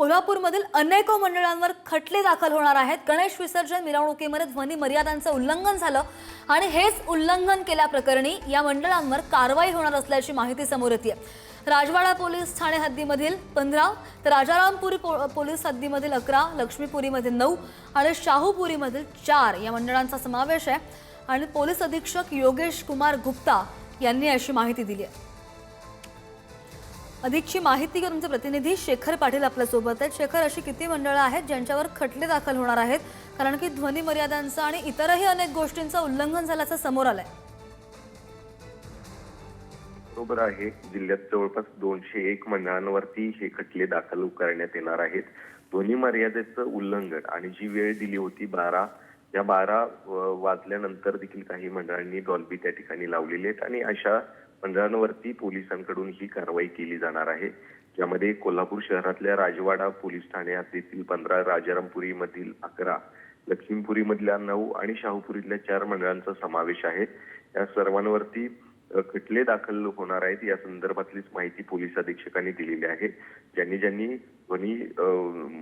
कोल्हापूरमधील अनेक मंडळांवर खटले दाखल होणार आहेत. गणेश विसर्जन मिरवणुकीमध्ये ध्वनी मर्यादांचं उल्लंघन झालं आणि हेच उल्लंघन केल्याप्रकरणी या मंडळांवर कारवाई होणार असल्याची माहिती समोर येते राजवाडा पोलीस ठाणे हद्दीमधील पंधरा तर राजारामपुरी पो- पोलीस हद्दीमधील अकरा लक्ष्मीपुरीमधील नऊ आणि शाहूपुरीमधील चार या मंडळांचा समावेश आहे. आणि पोलीस अधीक्षक योगेश कुमार गुप्ता यांनी अशी माहिती दिली आहे. अधिकची माहिती घेऊन आमचे प्रतिनिधी शेखर पाटील आपल्यासोबत आहेत. शेखर अशी किती मंडळं आहेत ज्यांच्यावर खटले दाखल होणार आहेत? कारण की ध्वनी मर्यादांचं आणि इतरही अनेक गोष्टींचं उल्लंघन झाल्याचं समोर आलंय. बरोबर आहे. जिल्ह्यात जवळपास दोनशे एक मंडळांवरती हे खटले दाखल करण्यात येणार आहेत. ध्वनी मर्यादेचं उल्लंघन आणि जी वेळ दिली होती बारा या बारा वाजल्यानंतर देखील काही मंडळांनी डॉल्बी त्या ठिकाणी लावलेली आहेत आणि अशा मंडळांवरती पोलिसांकडून ही कारवाई केली जाणार आहे ज्यामध्ये कोल्हापूर शहरातल्या राजवाडा पोलीस ठाण्यात हद्दीतील पंधरा राजारामपुरी मधील अकरा लक्ष्मीपुरी मधल्या नऊ आणि शाहूपुरीतल्या चार मंडळांचा समावेश आहे. या सर्वांवरती खटले दाखल होणार आहेत या संदर्भातलीच माहिती पोलीस अधीक्षकांनी दिलेली आहे. ज्यांनी ज्यांनी ध्वनी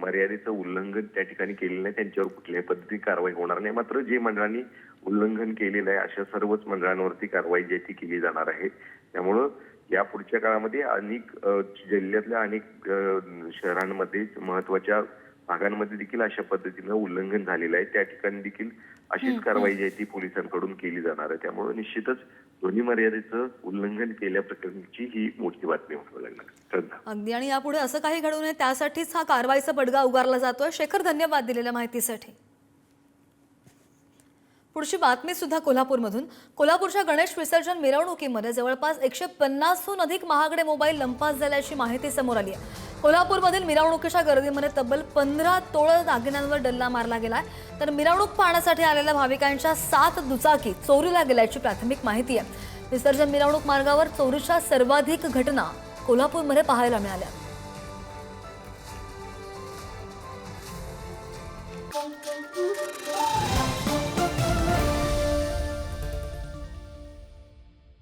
मर्यादेचं उल्लंघन त्या ठिकाणी केलेलं नाही त्यांच्यावर कुठल्याही पद्धतीने कारवाई होणार नाही. मात्र जे मंडळांनी उल्लंघन केलेलं आहे अशा सर्वच मंडळांवरती कारवाई जी आहे ती केली जाणार आहे. त्यामुळं या पुढच्या काळामध्ये अनेक जिल्ह्यातल्या अनेक शहरांमध्ये महत्त्वाच्या भागांमध्ये देखील अशा पद्धतीनं उल्लंघन झालेलं आहे. त्या ठिकाणी देखील अशीच कारवाई जी आहे ती पोलिसांकडून केली जाणार आहे. त्यामुळे निश्चितच ध्वनी मर्यादेचं उल्लंघन केल्या प्रकरणची ही मोठी बातमी म्हणावी लागणार. अगदी. आणि यापुढे असं काही घडू नये त्यासाठीच हा कारवाईचा बडगा उगारला जातोय. शेखर धन्यवाद दिलेल्या माहितीसाठी. पुढची बातमी सुद्धा कोल्हापूरमधून. कोल्हापूरच्या गणेश विसर्जन मिरवणुकीमध्ये जवळपास एकशे पन्नासहून अधिक महागडे मोबाईल लंपास झाल्याची माहिती समोर आली आहे. कोल्हापूरमधील मिरवणुकीच्या गर्दीमध्ये तब्बल पंधरा तोळ दागिन्यांवर डल्ला मारला गेलाय तर मिरवणूक पाहण्यासाठी आलेल्या भाविकांच्या सात दुचाकी चोरीला गेल्याची प्राथमिक माहिती आहे. विसर्जन मिरवणूक मार्गावर चोरीच्या सर्वाधिक घटना कोल्हापूरमध्ये पाहायला मिळाल्या.